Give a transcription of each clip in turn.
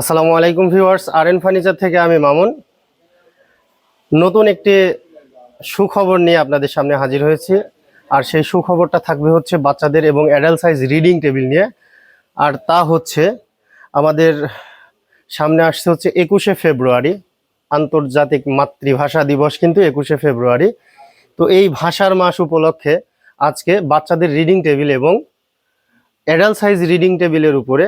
আসসালামু আলাইকুম ভিউয়ার্স আর N furniture থেকে আমি মামুন। নতুন একটি সুখবর নিয়ে আপনাদের সামনে হাজির হয়েছি। আর সেই সুখবরটা থাকবে হচ্ছে বাচ্চাদের এবং অ্যাডাল্ট সাইজ রিডিং টেবিল নিয়ে। আর তা হচ্ছে আমাদের সামনে আসছে হচ্ছে একুশে ফেব্রুয়ারি, আন্তর্জাতিক মাতৃভাষা দিবস কিন্তু একুশে ফেব্রুয়ারি। তো এই ভাষার মাস উপলক্ষে আজকে বাচ্চাদের রিডিং টেবিল এবং অ্যাডাল্ট সাইজ রিডিং টেবিলের উপরে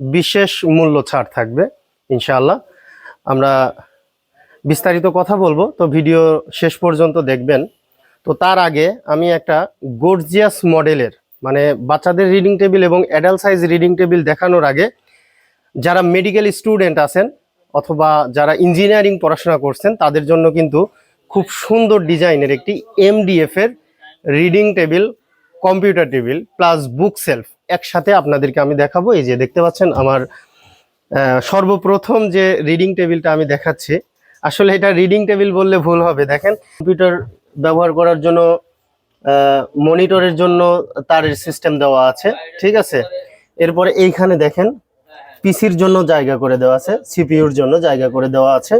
বিশেষ মূল্য ছাড় থাকবে, ইনশাআল্লাহ। আমরা বিস্তারিত কথা বলব, তো ভিডিও শেষ পর্যন্ত দেখবেন। তো তার আগে আমি একটা গর্জিয়াস মডেলের মানে বাচ্চাদের রিডিং টেবিল এবং অ্যাডাল্ট সাইজ রিডিং টেবিল দেখানোর আগে যারা মেডিকেল স্টুডেন্ট আছেন অথবা যারা ইঞ্জিনিয়ারিং পড়াশোনা করছেন, তাদের জন্য কিন্তু খুব সুন্দর ডিজাইনের একটি এমডিএফ এর reading table computer table plus bookshelf একসাথে আপনাদেরকে আমি দেখাবো। এই যে দেখতে পাচ্ছেন আমার সর্বপ্রথম যে রিডিং টেবিলটা আমি দেখাচ্ছি। আসলে এটা রিডিং টেবিল বললে ভুল হবে। দেখেন কম্পিউটার ব্যবহার করার জন্য মনিটরের জন্য তার সিস্টেম দেওয়া আছে। ঠিক আছে? এরপরে এইখানে দেখেন পিসির জন্য জায়গা করে দেওয়া আছে সিপিইউর জন্য জায়গা করে দেওয়া আছে।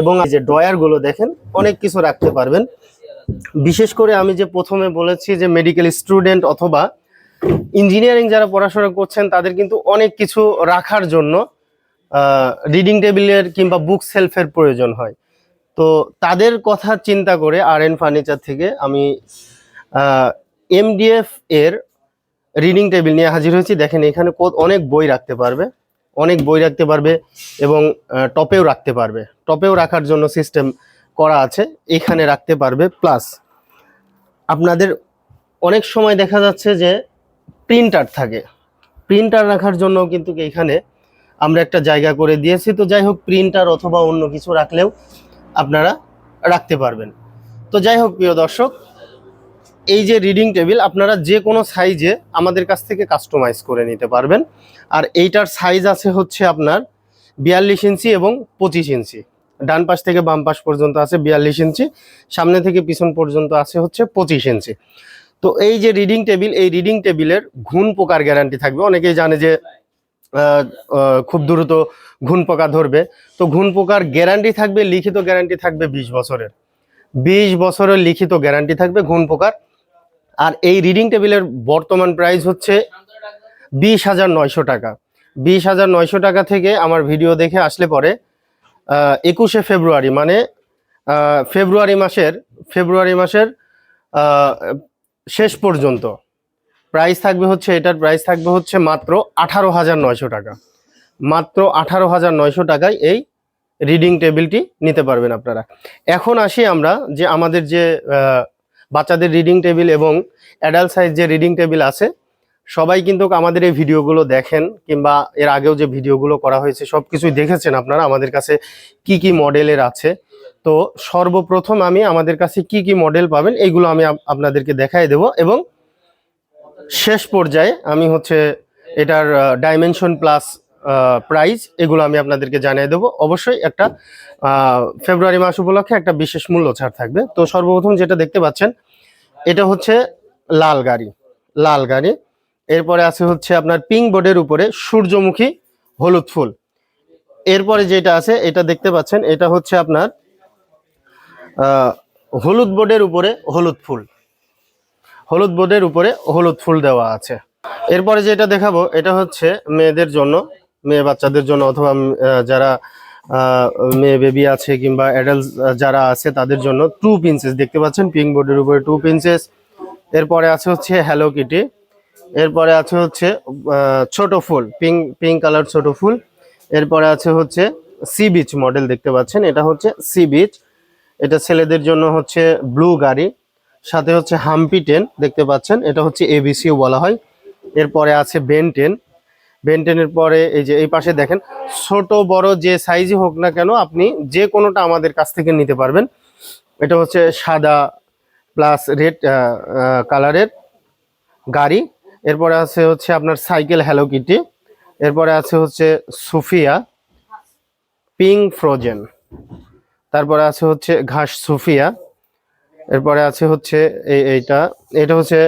এবং যে ড্রয়ারগুলো দেখেন, অনেক কিছু রাখতে পারবেন। বিশেষ করে আমি যে প্রথমে বলেছি যে মেডিকেল স্টুডেন্ট অথবা ইঞ্জিনিয়ারিং যারা পড়াশোনা করছেন, তাদের কিন্তু অনেক কিছু রাখার জন্য রিডিং টেবিলের কিংবা বুক সেলফের প্রয়োজন হয়। তো তাদের কথা চিন্তা করে আর এন ফার্নিচার থেকে আমি এমডিএফ এর রিডিং টেবিল নিয়ে হাজির হয়েছি। দেখেন এখানে অনেক বই রাখতে পারবে, অনেক বই রাখতে পারবে এবং টপেও রাখতে পারবে। টপেও রাখার জন্য সিস্টেম করা আছে, এখানে রাখতে পারবে। প্লাস আপনাদের অনেক সময় দেখা যাচ্ছে যে প্রিন্টার থাকে। প্রিন্টার রাখার জন্য কিন্তু এখানে আমরা একটা জায়গা করে দিয়েছি। তো যাই হোক, প্রিন্টার অথবা অন্য কিছু রাখলেও আপনারা রাখতে পারবেন। তো যাই হোক, প্রিয় দর্শক, এই যে রিডিং টেবিল আপনারা যে কোনো সাইজে আমাদের কাছ থেকে কাস্টমাইজ করে নিতে পারবেন। আর এইটার সাইজ আছে হচ্ছে আপনার বিয়াল্লিশ ইঞ্চি এবং পঁচিশ ইঞ্চি। ডান পাশ থেকে বাম পাশ পর্যন্ত আছে বিয়াল্লিশ ইঞ্চি, সামনে থেকে পিছন পর্যন্ত আছে হচ্ছে পঁচিশ ইঞ্চি। তো এই যে রিডিং টেবিল এই রিডিং টেবিলের ঘুণ পোকার গ্যারান্টি থাকবে। অনেকেই জানে যে খুব দ্রুত ঘুণ পোকা ধরবে। তো ঘুণ পোকার গ্যারান্টি থাকবে, লিখিত গ্যারান্টি থাকবে বিশ বছরের। বিশ বছরের লিখিত গ্যারান্টি থাকবে ঘুণ পোকার। আর এই রিডিং টেবিলের বর্তমান প্রাইস হচ্ছে বিশ হাজার নয়শো টাকা। বিশ হাজার নয়শো টাকা থেকে আমার ভিডিও দেখে আসলে পরে একুশে ফেব্রুয়ারি মানে ফেব্রুয়ারি মাসের ফেব্রুয়ারি মাসের শেষ পর্যন্ত। প্রাইস থাকবে হচ্ছে, এটার প্রাইস থাকবে হচ্ছে মাত্র আঠারো হাজার নয়শো টাকা। মাত্র আঠারো হাজার নয়শো টাকায় এই রিডিং টেবিলটি নিতে পারবেন আপনারা। এখন আসি আমরা যে আমাদের যে বাচ্চাদের রিডিং টেবিল এবং অ্যাডাল্ট সাইজ যে রিডিং টেবিল আছে, সবাই কিন্তু আমাদের এই ভিডিওগুলো দেখেন কিংবা এর আগেও যে ভিডিওগুলো করা হয়েছে সব কিছুই দেখেছেন আপনারা আমাদের কাছে কি কি মডেলের আছে। তো সর্বপ্রথম আমি আমাদের কাছে কি কি মডেল পাবেন এইগুলো আমি আপনাদেরকে দেখাই দেব এবং শেষ পর্যায়ে আমি হচ্ছে এটার ডাইমেনশন প্লাস প্রাইস এগুলো আমি আপনাদেরকে জানিয়ে দেবো। অবশ্যই একটা ফেব্রুয়ারি মাস উপলক্ষে একটা বিশেষ মূল্য ছাড় থাকবে। তো সর্বপ্রথম যেটা দেখতে পাচ্ছেন, এটা হচ্ছে লাল গাড়ি লাল গাড়ি। এরপরে আছে হচ্ছে আপনার পিঙ্ক বোর্ডের উপরে সূর্যমুখী হলুদ ফুল। এরপরে যেটা আছে, এটা দেখতে পাচ্ছেন, এটা হচ্ছে আপনার হলুদ বোর্ডের উপরে হলুদ ফুল। হলুদ বোর্ডের উপরে হলুদ ফুল দেওয়া আছে। এরপরে যেটা দেখাবো, এটা হচ্ছে মেয়েদের জন্য, মেয়ে বাচ্চাদের জন্য অথবা যারা মেয়ে বেবি আছে কিংবা অ্যাডাল্ট যারা আছে তাদের জন্য টু পিনসেস দেখতে পাচ্ছেন পিঙ্ক বোর্ডের উপরে টু পিনসেস এরপরে আছে হচ্ছে হ্যালো কিটি এরপরে আছে হচ্ছে ছোট ফুল পিঙ্ক পিঙ্ক কালার ছোট ফুল। এরপরে আছে হচ্ছে সি বিচ মডেল দেখতে পাচ্ছেন, এটা হচ্ছে সি বিচ এটা ছেলেদের জন্য হচ্ছে ব্লু গাড়ি, সাথে হচ্ছে হাম্পি টেন দেখতে পাচ্ছেন? এটা হচ্ছে এবিসিও বলা হয়। এরপরে আছে বেন টেন বেন টেনের পরে এই যে এই পাশে দেখেন, ছোট, বড় যে সাইজই হোক না কেন, আপনি যে কোনোটা আমাদের কাছ থেকে নিতে পারবেন। এটা হচ্ছে সাদা প্লাস রেড কালারের গাড়ি। এরপরে আছে হচ্ছে আপনার সাইকেল হ্যালো কিটি এরপরে আছে হচ্ছে সুফিয়া পিঙ্ক ফ্রোজেন তারপরে আছে হচ্ছে ঘাস সুফিয়া। এরপরে আছে হচ্ছে এই এইটা। এটা হচ্ছে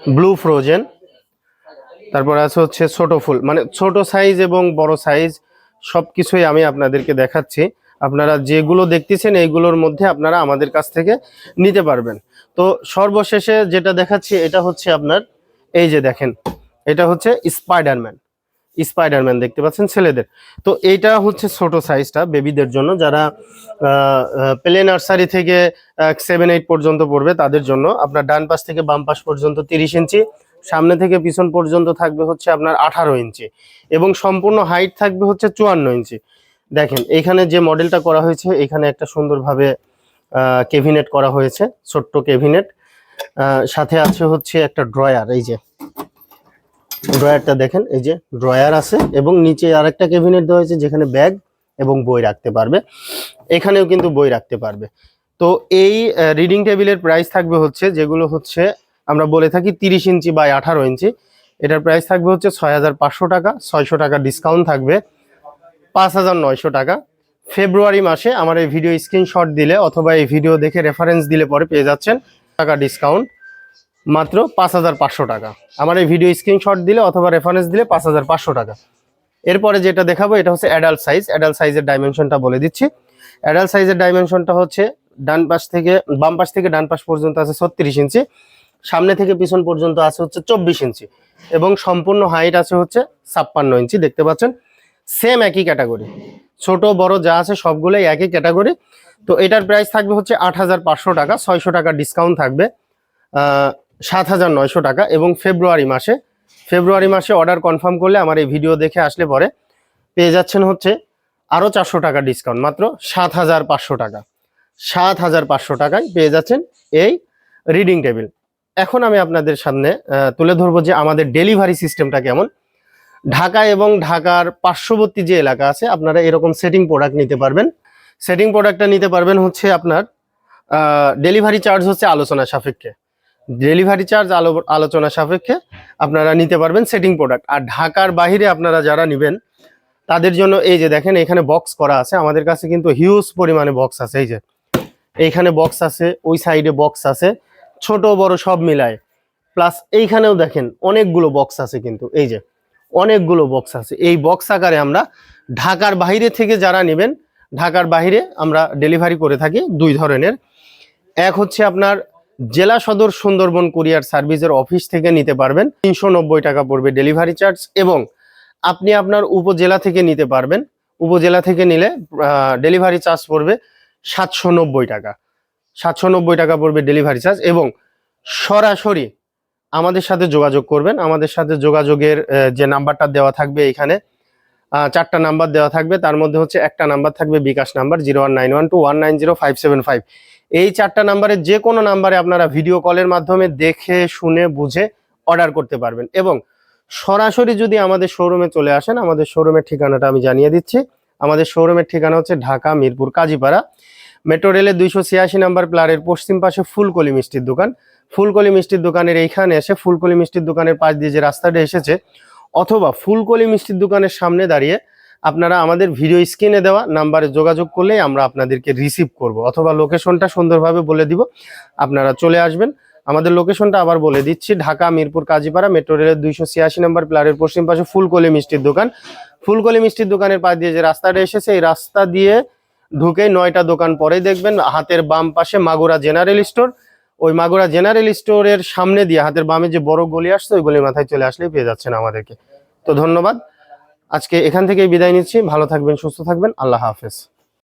ব্লু ফ্রোজেন। তারপরে আছে হচ্ছে ছোট ফুল। মানে ছোট সাইজ এবং বড় সাইজ সব কিছুই আমি আপনাদেরকে দেখাচ্ছি। আপনারা যেগুলো দেখতেছেন, এইগুলোর মধ্যে আপনারা আমাদের কাছ থেকে নিতে পারবেন। তো সর্বশেষে যেটা দেখাচ্ছি, এটা হচ্ছে আপনার, এই যে দেখেন, এটা হচ্ছে স্পাইডারম্যান স্পাইডারম্যান দেখতে পাচ্ছেন ছেলেদের। তো এইটা হচ্ছে ছোট সাইজটা বেবিদের জন্য যারা প্লে নার্সারি থেকে সেভেন এইট পর্যন্ত পড়বে তাদের জন্য। আপনার ডান পাশ থেকে বাম পাশ পর্যন্ত তিরিশ ইঞ্চি, সামনে থেকে পিছন পর্যন্ত থাকবে হচ্ছে আপনার আঠারো ইঞ্চি এবং সম্পূর্ণ হাইট থাকবে হচ্ছে চুয়ান্ন ইঞ্চি। দেখেন, এখানে যে মডেলটা করা হয়েছে, এখানে একটা সুন্দরভাবে কেভিনেট করা হয়েছে, ছোট্ট কেভিনেট সাথে আছে হচ্ছে একটা ড্রয়ার এই যে। ড্রয়ারটা দেখেন, এই যে ড্রয়ার আছে এবং নিচে আরেকটা ক্যাবিনেট দেওয়া হয়েছে যেখানে ব্যাগ এবং বই রাখতে পারবে। এখানেও কিন্তু বই রাখতে পারবে। তো এই রিডিং টেবিলের প্রাইস থাকবে হচ্ছে, যেগুলো হচ্ছে আমরা বলে থাকি তিরিশ ইঞ্চি বাই আঠারো ইঞ্চি। এটার প্রাইস থাকবে হচ্ছে ছয় হাজার পাঁচশো টাকা, ছয়শো টাকা ডিসকাউন্ট থাকবে, পাঁচ হাজার নয়শো টাকা। ফেব্রুয়ারি মাসে আমার এই ভিডিও স্ক্রিনশট দিলে অথবা এই ভিডিও দেখে রেফারেন্স দিলে পরে পেয়ে যাচ্ছেন, টাকা ডিসকাউন্ট মাত্র পাঁচ হাজার পাঁচশো টাকা। আমার এই ভিডিও স্ক্রিনশট দিলে অথবা রেফারেন্স দিলে পাঁচ হাজার পাঁচশো টাকা। এরপরে যেটা দেখাবো, এটা হচ্ছে অ্যাডাল্ট সাইজ অ্যাডাল্ট সাইজের ডাইমেনশনটা বলে দিচ্ছি। অ্যাডাল্ট সাইজের ডাইমেনশনটা হচ্ছে ডান পাশ থেকে, বাম পাশ থেকে ডান পাশ পর্যন্ত আছে ছত্রিশ ইঞ্চি। সামনে থেকে পিছন পর্যন্ত আছে হচ্ছে চব্বিশ ইঞ্চি। এবং সম্পূর্ণ হাইট আছে হচ্ছে ছাপ্পান্ন ইঞ্চি, দেখতে পাচ্ছেন? সেম একই ক্যাটাগরি ছোট, বড় যা আছে সবগুলোই একই ক্যাটাগরি তো এটার প্রাইস থাকবে হচ্ছে আট হাজার পাঁচশো টাকা। ছয়শো টাকা ডিসকাউন্ট থাকবে। সাত হাজার নয়শো টাকা এবং ফেব্রুয়ারি মাসে ফেব্রুয়ারি মাসে অর্ডার কনফার্ম করলে আমার এই ভিডিও দেখে আসলে পরে পেয়ে যাচ্ছেন হচ্ছে আরও চারশো টাকা ডিসকাউন্ট মাত্র সাত হাজার পাঁচশো টাকা। সাত হাজার পাঁচশো টাকায় পেয়ে যাচ্ছেন এই রিডিং টেবিল এখন আমি আপনাদের সামনে তুলে ধরবো যে আমাদের ডেলিভারি সিস্টেমটা কেমন। ঢাকা এবং ঢাকার পার্শ্ববর্তী যে এলাকা আছে, আপনারা এরকম সেটিং প্রোডাক্ট নিতে পারবেন। সেটিং প্রোডাক্টটা নিতে পারবেন হচ্ছে আপনার ডেলিভারি চার্জ হচ্ছে আলোচনা সাপেক্ষে। ডেলিভারি চার্জ আলো, আলোচনা সাপেক্ষে আপনারা নিতে পারবেন সেটিং প্রোডাক্ট। আর ঢাকার বাহিরে আপনারা যারা নেবেন, তাদের জন্য এই যে দেখেন, এখানে বক্স করা আছে। আমাদের কাছে কিন্তু হিউজ পরিমাণে বক্স আছে, এই যে। এইখানে বক্স আছে, ওই সাইডে বক্স আছে, ছোট, বড় সব মিলায়। প্লাস এইখানেও দেখেন, অনেকগুলো বক্স আছে কিন্তু, এই যে। অনেকগুলো বক্স আছে। এই বক্স আকারে আমরা ঢাকার বাইরে থেকে যারা নেবেন, ঢাকার বাইরে আমরা ডেলিভারি করে থাকি দুই ধরনের। এক হচ্ছে আপনার জেলা সদর সুন্দরবন কুরিয়ার সার্ভিসের অফিস থেকে নিতে পারবেন। তিনশো নব্বই টাকা পড়বে ডেলিভারি চার্জ এবং আপনি আপনার উপজেলা থেকে নিতে পারবেন। উপজেলা থেকে নিলে ডেলিভারি চার্জ পড়বে সাতশো নব্বই টাকা। সাতশো নব্বই টাকা পড়বে ডেলিভারি চার্জ এবং সরাসরি আমাদের সাথে যোগাযোগ করবেন। আমাদের সাথে যোগাযোগের যে নাম্বারটা দেওয়া থাকবে এখানে চারটা নাম্বার দেওয়া থাকবে। তার মধ্যে হচ্ছে একটা নাম্বার থাকবে bKash number, zero one nine one two one nine zero five seven five. এই চারটা নাম্বারের যে কোনো নাম্বারে আপনারা ভিডিও কলের মাধ্যমে দেখে, শুনে, বুঝে অর্ডার করতে পারবেন। এবং সরাসরি যদি আমাদের শোরুমে চলে আসেন, আমাদের শোরুমের ঠিকানাটা আমি জানিয়ে দিচ্ছি। আমাদের শোরুমের ঠিকানা হচ্ছে ঢাকা, মিরপুর, কাজীপাড়া। মেট্রো রেলের দুইশো ছিয়াশি নাম্বার প্লারের পশ্চিম পাশে ফুলকলি মিষ্টির দোকান। ফুলকলি মিষ্টির দোকানের এইখানে এসে, ফুলকলি মিষ্টির দোকানের পাশ দিয়ে যে রাস্তাটা এসেছে অথবা ফুলকলি মিষ্টির দোকানের সামনে দাঁড়িয়ে আপনারা আমাদের ভিডিও স্ক্রিনে দেওয়া নাম্বারে যোগাযোগ করলেই আমরা আপনাদেরকে রিসিভ করব। অথবা লোকেশনটা সুন্দরভাবে বলে দিব। আপনারা চলে আসবেন। আমাদের লোকেশনটা আবার বলে দিচ্ছি। ঢাকা, মিরপুর, কাজীপাড়া মেট্রো রেলের দুইশো ছিয়াশি নম্বর প্লারের পশ্চিম পাশে ফুলকলি মিষ্টির দোকান। ফুলকলি মিষ্টির দোকানের পাশ দিয়ে যে রাস্তাটা এসেছে, এই রাস্তা দিয়ে ঢুকে নয়টা দোকান পরে দেখবেন। হাতের বাম পাশে মাগুরা জেনারেল স্টোর। ওই মাগুরা জেনারেল স্টোরের সামনে দিয়ে হাতের বামে যে বড় গলি আসছে, ওই গলির মাথায় চলে আসলেই পেয়ে যাচ্ছেন আমাদেরকে। তো ধন্যবাদ। আজকে এখান থেকেই বিদায় নিচ্ছি। ভালো থাকবেন, সুস্থ থাকবেন। আল্লাহ হাফেজ।